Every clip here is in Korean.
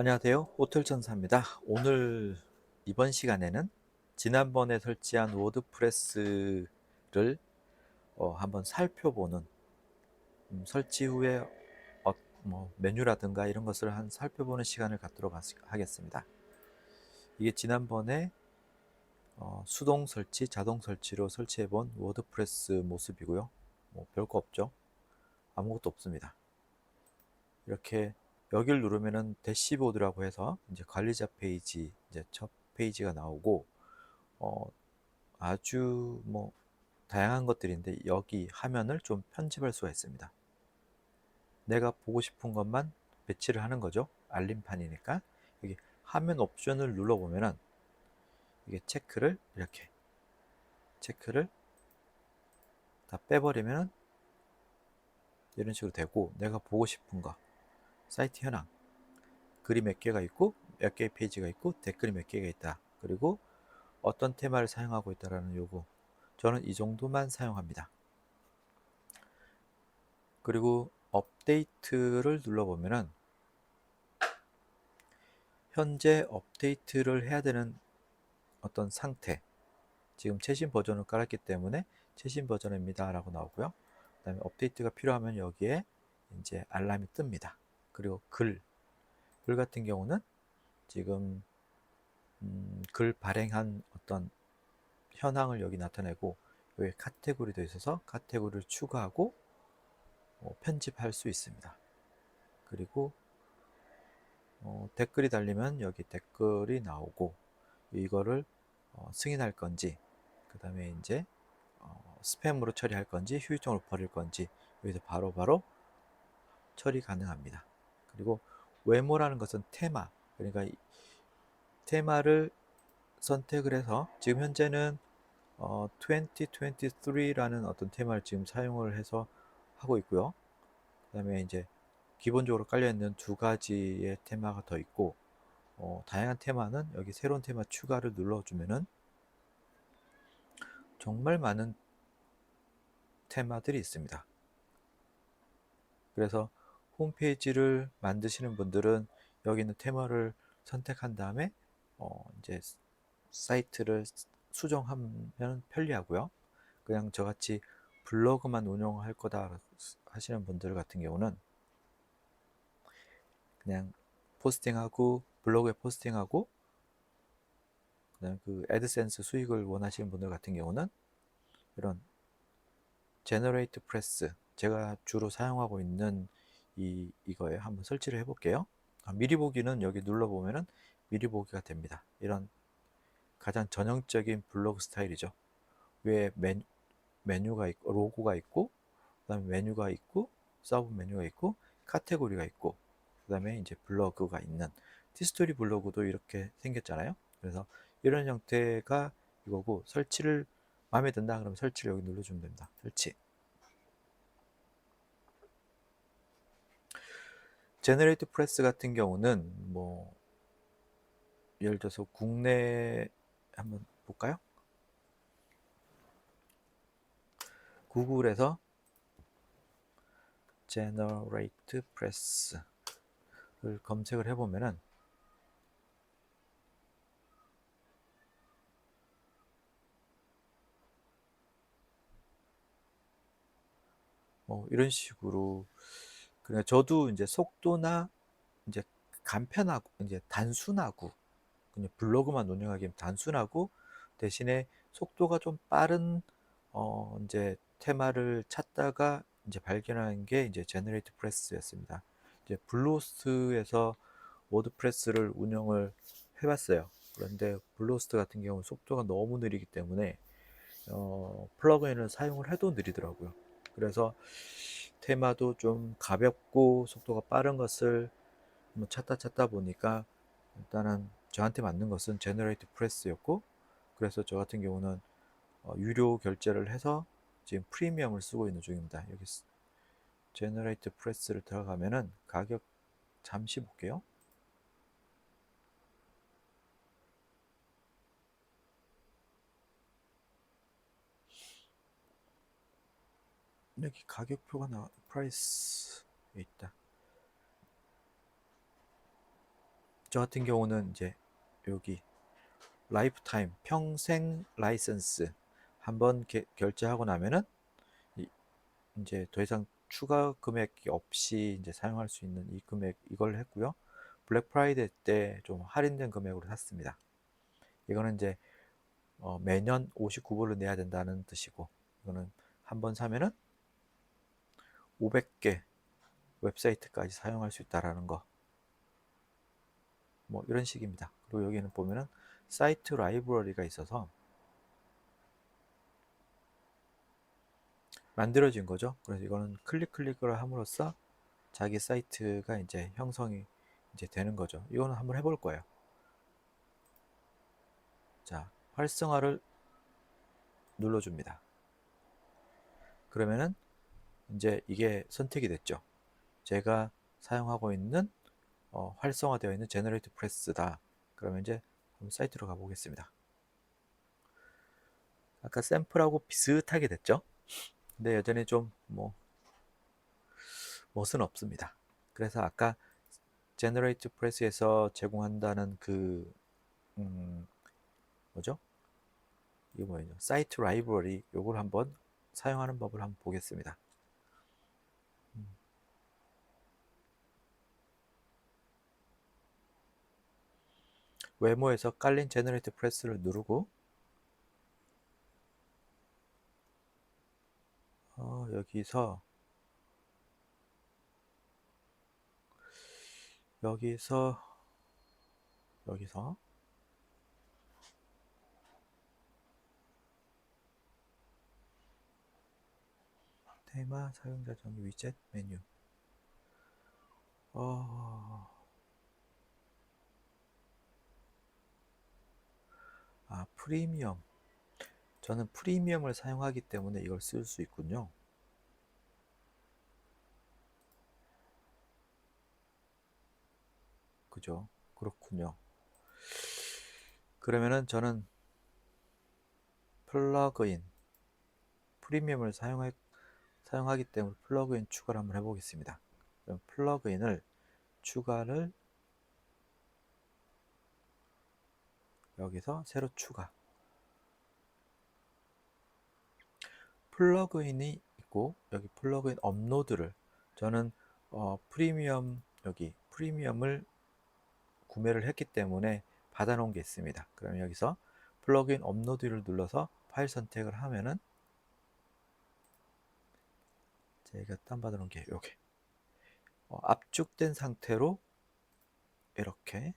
안녕하세요. 호텔전사입니다. 오늘 이번 시간에는 지난번에 설치한 워드프레스를 어, 한번 살펴보는 음, 설치 후에 어, 뭐 메뉴라든가 이런 것을 한 살펴보는 시간을 갖도록 하- 하겠습니다. 이게 지난번에 어, 수동 설치, 자동 설치로 설치해 본 워드프레스 모습이고요. 뭐 별거 없죠. 아무것도 없습니다. 이렇게 여기를 누르면은 대시보드라고 해서 이제 관리자 페이지 이제 첫 페이지가 나오고 어 아주 뭐 다양한 것들인데 여기 화면을 좀 편집할 수가 있습니다. 내가 보고 싶은 것만 배치를 하는 거죠. 알림판이니까 여기 화면 옵션을 눌러 보면은 이게 체크를 이렇게 체크를 다 빼버리면은 이런 식으로 되고 내가 보고 싶은 거 사이트 현황. 글이 몇 개가 있고 몇 개의 페이지가 있고 댓글이 몇 개가 있다. 그리고 어떤 테마를 사용하고 있다라는 요구. 저는 이 정도만 사용합니다. 그리고 업데이트를 눌러보면은 현재 업데이트를 해야 되는 어떤 상태. 지금 최신 버전을 깔았기 때문에 최신 버전입니다 라고 나오고요. 그 다음에 업데이트가 필요하면 여기에 이제 알람이 뜹니다 그리고 글, 글 같은 경우는 지금 음, 글 발행한 어떤 현황을 여기 나타내고 여기 카테고리도 있어서 카테고리를 추가하고 어, 편집할 수 있습니다. 그리고 어, 댓글이 달리면 여기 댓글이 나오고 이거를 어, 승인할 건지 그 다음에 이제 어, 스팸으로 처리할 건지 휴유증으로 버릴 건지 여기서 바로바로 바로 처리 가능합니다. 그리고 외모라는 것은 테마 그러니까 테마를 선택을 해서 지금 현재는 어, 2023라는 어떤 테마를 지금 사용을 해서 하고 있고요. 그 다음에 이제 기본적으로 깔려있는 두 가지의 테마가 더 있고 어, 다양한 테마는 여기 새로운 테마 추가를 눌러주면은 정말 많은 테마들이 있습니다. 그래서 홈페이지를 만드시는 분들은 여기 있는 테마를 선택한 다음에 어 이제 사이트를 수정하면 편리하고요. 그냥 저같이 블로그만 운영할 거다 하시는 분들 같은 경우는 그냥 포스팅하고 블로그에 포스팅하고 그다음 그 애드센스 수익을 원하시는 분들 같은 경우는 이런 제너레이트 프레스 제가 주로 사용하고 있는 이, 이거에 한번 설치를 해 볼게요. 아, 미리 보기는 여기 눌러보면은 미리 보기가 됩니다. 이런 가장 전형적인 블로그 스타일이죠. 위에 메뉴, 메뉴가 있고, 로고가 있고, 그 다음에 메뉴가 있고, 서브 메뉴가 있고, 카테고리가 있고, 그 다음에 이제 블로그가 있는 티스토리 블로그도 이렇게 생겼잖아요. 그래서 이런 형태가 이거고, 설치를 마음에 든다 그러면 설치를 여기 눌러주면 됩니다. 설치. 제너레이트 프레스 같은 경우는 뭐 예를 들어서 국내 한번 볼까요? 구글에서 제너레이트 프레스를 검색을 해보면은 뭐 이런 식으로 그러니까 저도 이제 속도나 이제 간편하고 이제 단순하고 그냥 블로그만 운영하기엔 단순하고 대신에 속도가 좀 빠른 어 이제 테마를 찾다가 이제 발견한 게 이제 제너레이트 프레스였습니다. 이제 블루호스트에서 워드프레스를 운영을 해봤어요. 그런데 블루호스트 같은 경우는 속도가 너무 느리기 때문에 어, 플러그인을 사용을 해도 느리더라고요. 그래서 테마도 좀 가볍고 속도가 빠른 것을 뭐 찾다 찾다 보니까 일단은 저한테 맞는 것은 제너레이트 프레스였고 그래서 저 같은 경우는 어, 유료 결제를 해서 지금 프리미엄을 쓰고 있는 중입니다. 여기 제너레이트 프레스를 들어가면은 가격 잠시 볼게요. 여기 가격표가 나 프라이스 있다. 저 같은 경우는 이제 여기 라이프타임 평생 라이선스 한번 결제하고 나면은 이, 이제 더 이상 추가 금액이 없이 이제 사용할 수 있는 이 금액 이걸 했고요. 블랙 프라이데이 때 좀 할인된 금액으로 샀습니다. 이거는 이제 어, 매년 59불을 내야 된다는 뜻이고 이거는 한 번 사면은 500개 웹사이트까지 사용할 수 있다라는 거. 뭐 이런 식입니다. 그리고 여기는 보면은 사이트 라이브러리가 있어서 만들어진 거죠. 그래서 이거는 클릭 클릭을 함으로써 자기 사이트가 이제 형성이 이제 되는 거죠. 이거는 한번 해볼 거예요. 자, 활성화를 눌러줍니다. 그러면은 이제 이게 선택이 됐죠. 제가 사용하고 있는 어, 활성화되어 있는 제너레이트 프레스다. 그러면 이제 사이트로 가보겠습니다. 아까 샘플하고 비슷하게 됐죠? 근데 여전히 좀 뭐 멋은 없습니다. 그래서 아까 제너레이트 프레스에서 제공한다는 그 음, 뭐죠? 이거 뭐예요? 사이트 라이브러리 요걸 한번 사용하는 법을 한번 보겠습니다. 외모에서 깔린 제너레이트 프레스를 누르고 어, 여기서 여기서 여기서 테마 사용자 정의 위젯 메뉴. 어... 아 프리미엄. 저는 프리미엄을 사용하기 때문에 이걸 쓸 수 있군요. 그죠? 그렇군요. 그러면은 저는 플러그인 프리미엄을 사용할 사용하기 때문에 플러그인 추가를 한번 해보겠습니다. 그럼 플러그인을 추가를 여기서 새로 추가 플러그인이 있고 여기 플러그인 업로드를 저는 어, 프리미엄 여기 프리미엄을 구매를 했기 때문에 받아 놓은 게 있습니다. 그럼 여기서 플러그인 업로드를 눌러서 파일 선택을 하면은 제가 다운받아 놓은 게 요게 어, 압축된 상태로 이렇게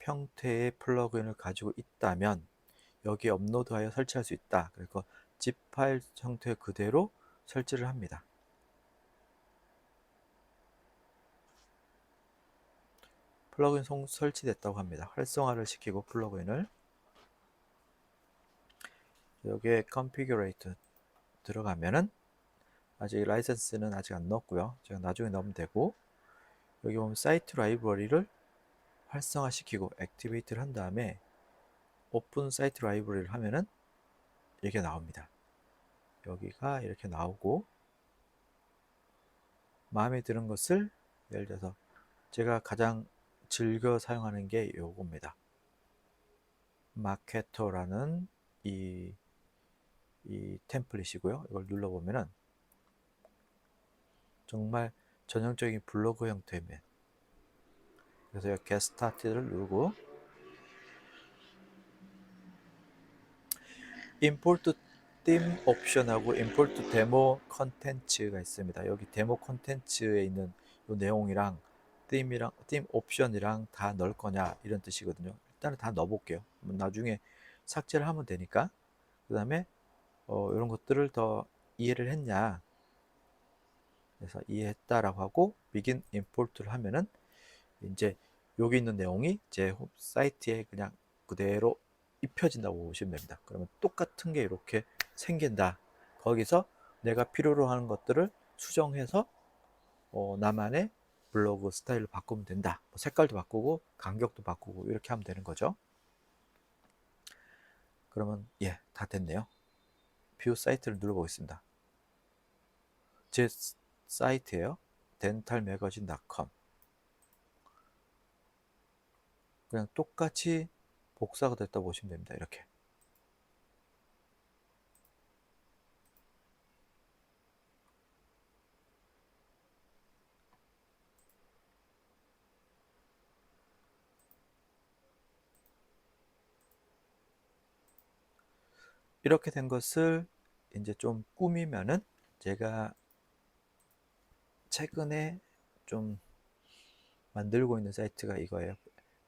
형태의 플러그인을 가지고 있다면 여기에 업로드하여 설치할 수 있다. 그리고 zip 파일 형태 그대로 설치를 합니다. 플러그인 설치됐다고 합니다. 활성화를 시키고 플러그인을 여기에 configurate 들어가면은 아직 라이센스는 아직 안 넣었고요. 제가 나중에 넣으면 되고 여기 보면 사이트 라이브러리를 활성화시키고 액티베이트를 한 다음에 오픈 사이트 라이브러리를 하면은 이렇게 나옵니다. 여기가 이렇게 나오고 마음에 드는 것을 예를 들어서 제가 가장 즐겨 사용하는 게 요겁니다. 마케터라는 이, 이 템플릿이고요. 이걸 눌러보면은 정말 전형적인 블로그 형태면 그래서 get started를 누르고 import theme 옵션하고 import demo 컨텐츠가 있습니다. 여기 데모 컨텐츠에 있는 이 내용이랑 theme이랑 theme 옵션이랑 다 넣을 거냐 이런 뜻이거든요. 일단은 다 넣어볼게요. 나중에 삭제를 하면 되니까 그 다음에 어, 이런 것들을 더 이해를 했냐 그래서 이해했다라고 하고 begin import를 하면은 이제 여기 있는 내용이 제 사이트에 그냥 그대로 입혀진다고 보시면 됩니다. 그러면 똑같은 게 이렇게 생긴다. 거기서 내가 필요로 하는 것들을 수정해서 어, 나만의 블로그 스타일을 바꾸면 된다. 뭐 색깔도 바꾸고 간격도 바꾸고 이렇게 하면 되는 거죠. 그러면 예, 다 됐네요. 뷰 사이트를 눌러보겠습니다. 제 사이트예요. dentalmagazine.com 그냥 똑같이 복사가 됐다 보시면 됩니다. 이렇게. 이렇게 된 것을 이제 좀 꾸미면은 제가 최근에 좀 만들고 있는 사이트가 이거예요.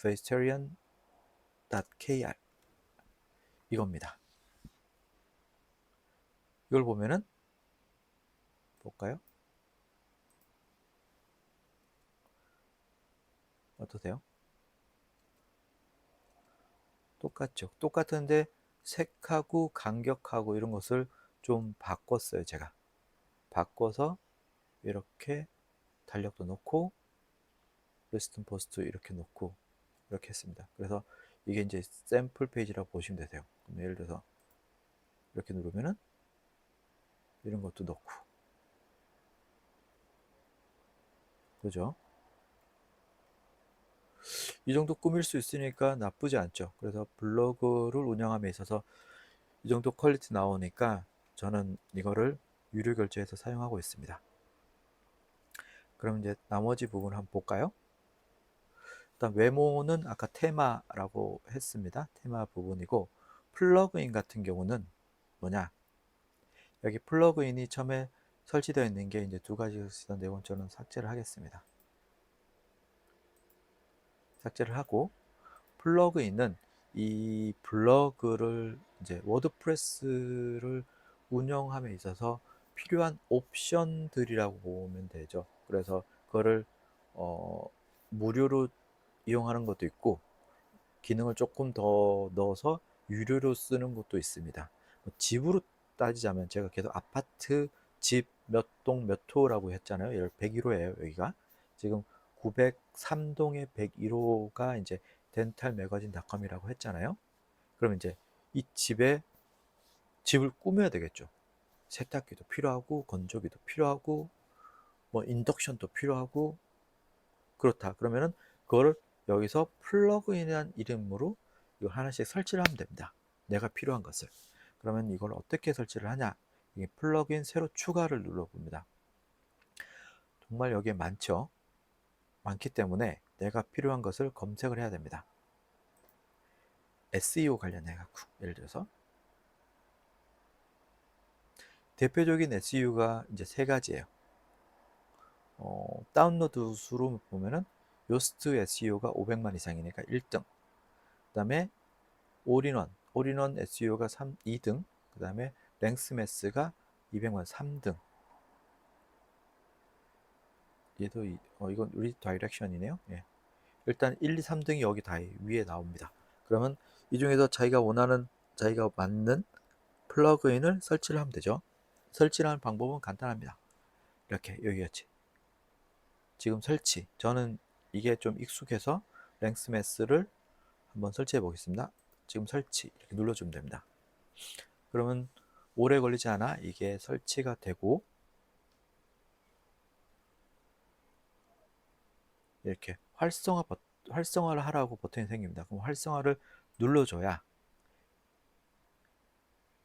vegetarian.kr 이겁니다. 이걸 보면은 볼까요? 어떠세요? 똑같죠. 똑같은데 색하고 간격하고 이런 것을 좀 바꿨어요, 제가. 바꿔서 이렇게 달력도 넣고 리스튼 포스트 이렇게 놓고 이렇게 했습니다. 그래서 이게 이제 샘플 페이지라고 보시면 되세요. 그럼 예를 들어서 이렇게 누르면은 이런 것도 넣고 그죠? 이 정도 꾸밀 수 있으니까 나쁘지 않죠. 그래서 블로그를 운영함에 있어서 이 정도 퀄리티 나오니까 저는 이거를 유료 결제해서 사용하고 있습니다. 그럼 이제 나머지 부분 한번 볼까요? 일단 외모는 아까 테마라고 했습니다. 테마 부분이고 플러그인 같은 경우는 뭐냐? 여기 플러그인이 처음에 설치되어 있는 게 이제 두 가지가 있었는데 저는 삭제를 하겠습니다. 삭제를 하고 플러그인은 이 블로그를 이제 워드프레스를 운영함에 있어서 필요한 옵션들이라고 보면 되죠. 그래서 그거를 어, 무료로 이용하는 것도 있고 기능을 조금 더 넣어서 유료로 쓰는 것도 있습니다. 뭐 집으로 따지자면 제가 계속 아파트 집 몇 동몇 호라고 했잖아요. 101호예요, 여기가. 지금 903동의 101호가 이제 덴탈 매거진닷컴이라고 했잖아요. 그럼 이제 이 집에 집을 꾸며야 되겠죠. 세탁기도 필요하고 건조기도 필요하고 뭐 인덕션도 필요하고 그렇다. 그러면은 그거를 여기서 플러그인이라는 이름으로 이걸 하나씩 설치를 하면 됩니다. 내가 필요한 것을. 그러면 이걸 어떻게 설치를 하냐? 이게 플러그인 새로 추가를 눌러봅니다. 정말 여기에 많죠. 많기 때문에 내가 필요한 것을 검색을 해야 됩니다. SEO 관련해 갖고 예를 들어서 대표적인 SEO가 이제 세 가지예요. 어, 다운로드 수로 보면은 요스트 SEO가 500만 이상이니까 1등. 그 다음에 올인원, 올인원 SEO가 3, 2등. 그 다음에 랭스매스가 200만 3등. 얘도 이, 어, 이건 우리 다이렉션이네요. 예. 일단 1, 2, 3등이 여기 다 위에 나옵니다. 그러면 이 중에서 자기가 원하는 자기가 맞는 플러그인을 설치를 하면 되죠. 설치하는 방법은 간단합니다. 이렇게 여기였지. 지금 설치. 저는 이게 좀 익숙해서 랭스매스를 한번 설치해 보겠습니다. 지금 설치 이렇게 눌러주면 됩니다. 그러면 오래 걸리지 않아 이게 설치가 되고 이렇게 활성화 버, 활성화를 하라고 버튼이 생깁니다. 그럼 활성화를 눌러줘야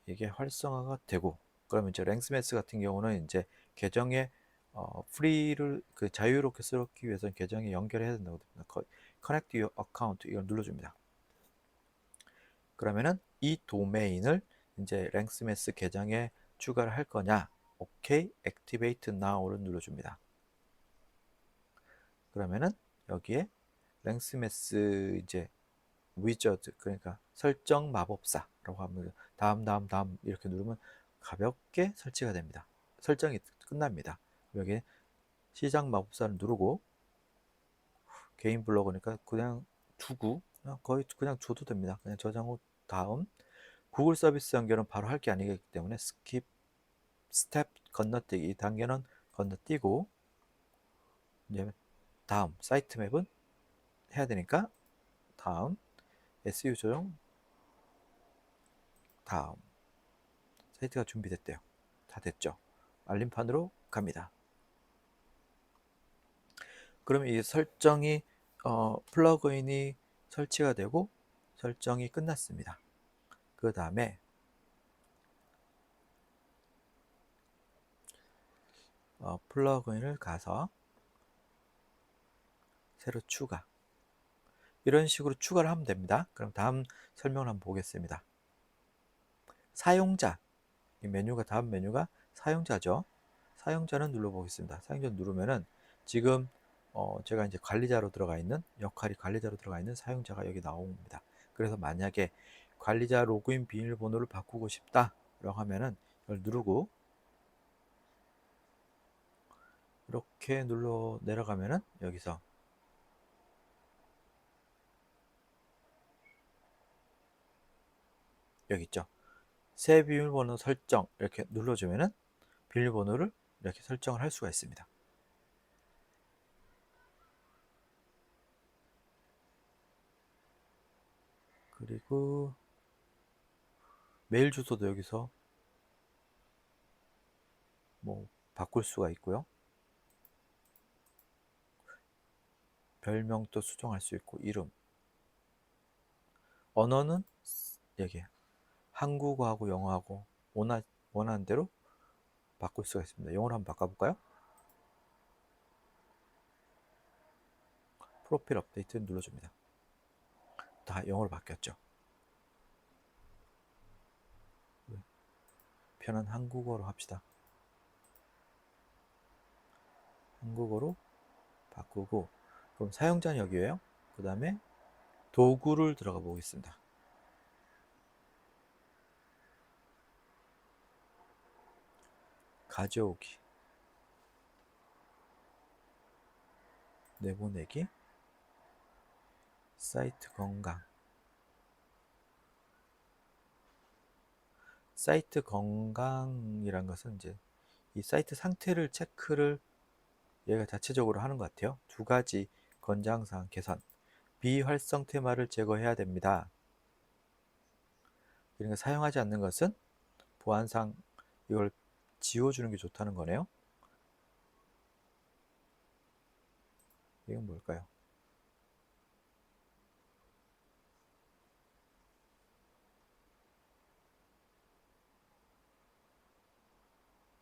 이게 활성화가 되고 그러면 이제 랭스매스 같은 경우는 이제 계정에 어, 프리를 그 자유롭게 쓰기 위해서는 계정에 연결해야 된다고 됩니다. Connect your account 이걸 눌러줍니다. 그러면은 이 도메인을 이제 랭스매스 계정에 추가를 할 거냐? 오케이, Activate Now를 눌러줍니다. 그러면은 여기에 랭스매스 이제 위저드 그러니까 설정 마법사라고 하면 다음 다음 다음 이렇게 누르면 가볍게 설치가 됩니다. 설정이 끝납니다. 여기 시작 마법사를 누르고 개인 블로그니까 그냥 두고 그냥 거의 그냥 줘도 됩니다. 그냥 저장 후 다음 구글 서비스 연결은 바로 할 게 아니기 때문에 스킵 스텝 건너뛰기 이 단계는 건너뛰고 이제 다음 사이트 맵은 해야 되니까 다음 SEO 조정 다음 사이트가 준비됐대요. 다 됐죠. 알림판으로 갑니다. 그러면 이 설정이 어, 플러그인이 설치가 되고 설정이 끝났습니다. 그 다음에 어, 플러그인을 가서 새로 추가 이런 식으로 추가를 하면 됩니다. 그럼 다음 설명을 한번 보겠습니다. 사용자 이 메뉴가 다음 메뉴가 사용자죠. 사용자는 눌러보겠습니다. 사용자 누르면은 지금 어 제가 이제 관리자로 들어가 있는 역할이 관리자로 들어가 있는 사용자가 여기 나옵니다. 그래서 만약에 관리자 로그인 비밀번호를 바꾸고 싶다라고 하면은 이걸 누르고 이렇게 눌러 내려가면은 여기서 여기 있죠. 새 비밀번호 설정 이렇게 눌러주면은 비밀번호를 이렇게 설정을 할 수가 있습니다. 그리고 메일 주소도 여기서 뭐 바꿀 수가 있고요. 별명도 수정할 수 있고 이름 언어는 여기 한국어하고 영어하고 원하, 원하는 대로 바꿀 수가 있습니다. 영어로 한번 바꿔볼까요? 프로필 업데이트 눌러줍니다. 다 영어로 바뀌었죠. 편한 한국어로 합시다. 한국어로 바꾸고 그럼 사용자는 여기에요. 그 다음에 도구를 들어가 보겠습니다. 가져오기 내보내기 사이트 건강 사이트 건강이란 것은 이제 이 사이트 상태를 체크를 얘가 자체적으로 하는 것 같아요. 두 가지 권장사항 개선 비활성 테마를 제거해야 됩니다. 그러니까 사용하지 않는 것은 보안상 이걸 지워주는 게 좋다는 거네요. 이건 뭘까요?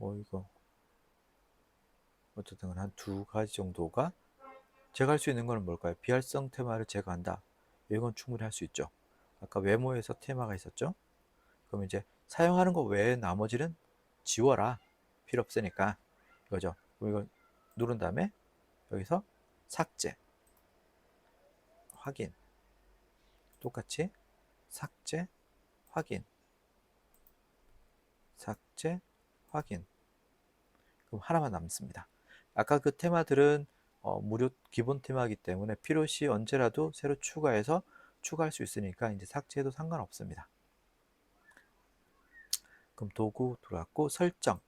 뭐 이거 어쨌든 한 두 가지 정도가 제가 할 수 있는 거는 뭘까요? 비활성 테마를 제거한다. 이건 충분히 할 수 있죠. 아까 외모에서 테마가 있었죠. 그럼 이제 사용하는 거 외에 나머지는 지워라. 필요 없으니까 이거죠. 그럼 이거 누른 다음에 여기서 삭제, 확인, 똑같이 삭제, 확인, 삭제, 확인. 그럼 하나만 남습니다. 아까 그 테마들은 어, 무료 기본 테마이기 때문에 필요시 언제라도 새로 추가해서 추가할 수 있으니까 이제 삭제해도 상관없습니다. 그럼 도구 들어갔고 설정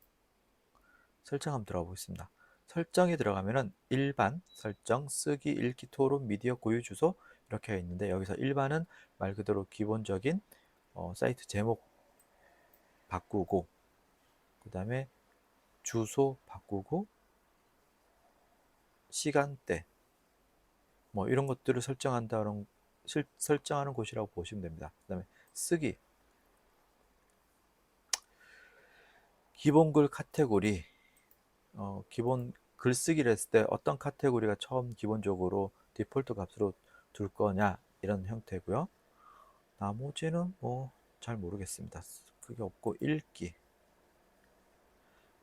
설정 한번 들어가 보겠습니다. 설정에 들어가면은 일반 설정 쓰기 읽기 토론 미디어 고유 주소 이렇게 있는데 여기서 일반은 말 그대로 기본적인 어, 사이트 제목 바꾸고 그 다음에 주소 바꾸고 시간대 뭐 이런 것들을 설정한다는 설정하는 곳이라고 보시면 됩니다. 그 다음에 쓰기 기본 글 카테고리 어, 기본 글쓰기를 했을 때 어떤 카테고리가 처음 기본적으로 디폴트 값으로 둘 거냐 이런 형태고요. 나머지는 뭐 잘 모르겠습니다. 그게 없고 읽기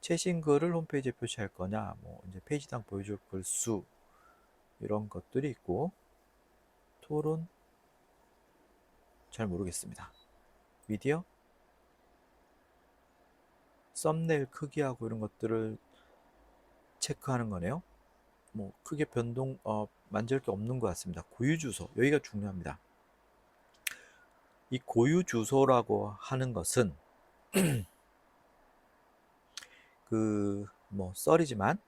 최신 글을 홈페이지에 표시할 거냐 뭐 이제 페이지당 보여줄 글 수 이런 것들이 있고 토론 잘 모르겠습니다. 미디어 썸네일 크기하고 이런 것들을 체크하는 거네요. 뭐 크게 변동 어, 만질 게 없는 것 같습니다. 고유 주소 여기가 중요합니다. 이 고유 주소라고 하는 것은 그 뭐 썰이지만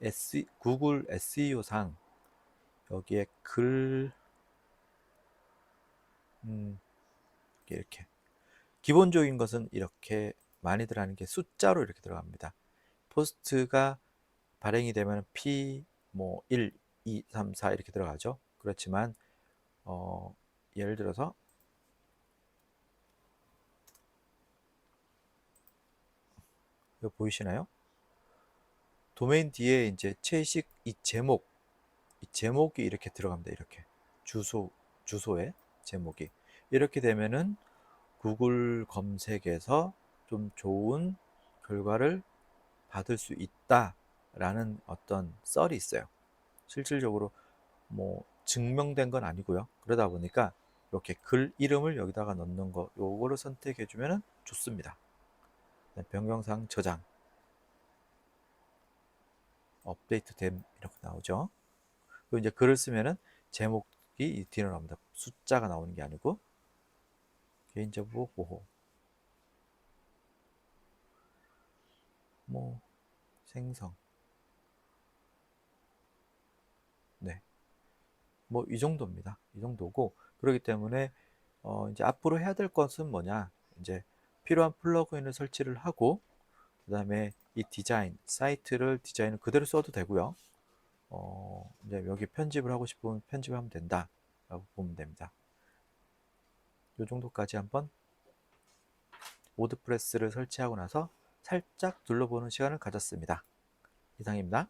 S, 구글 SEO상 여기에 글 음, 이렇게 기본적인 것은 이렇게 많이들 하는 게 숫자로 이렇게 들어갑니다. 포스트가 발행이 되면 P 뭐 1, 2, 3, 4 이렇게 들어가죠. 그렇지만 어, 예를 들어서 이거 보이시나요? 도메인 뒤에 이제 채식 이 제목, 이 제목이 이렇게 들어갑니다. 이렇게 주소 주소에 제목이 이렇게 되면은 구글 검색에서 좀 좋은 결과를 받을 수 있다라는 어떤 썰이 있어요. 실질적으로 뭐 증명된 건 아니고요. 그러다 보니까 이렇게 글 이름을 여기다가 넣는 거 요거를 선택해 주면은 좋습니다. 네, 변경사항 저장 업데이트 됨 이렇게 나오죠. 그리고 이제 글을 쓰면은 제목이 이 뒤로 나옵니다. 숫자가 나오는 게 아니고 개인정보 보호 뭐 생성 네. 뭐 이 정도입니다. 이 정도고 그렇기 때문에 어 이제 앞으로 해야 될 것은 뭐냐? 이제 필요한 플러그인을 설치를 하고 그 다음에 이 디자인 사이트를 디자인을 그대로 써도 되고요. 어 이제 여기 편집을 하고 싶으면 편집하면 된다 라고 보면 됩니다. 이 정도까지 한번 워드프레스를 설치하고 나서 살짝 둘러보는 시간을 가졌습니다. 이상입니다.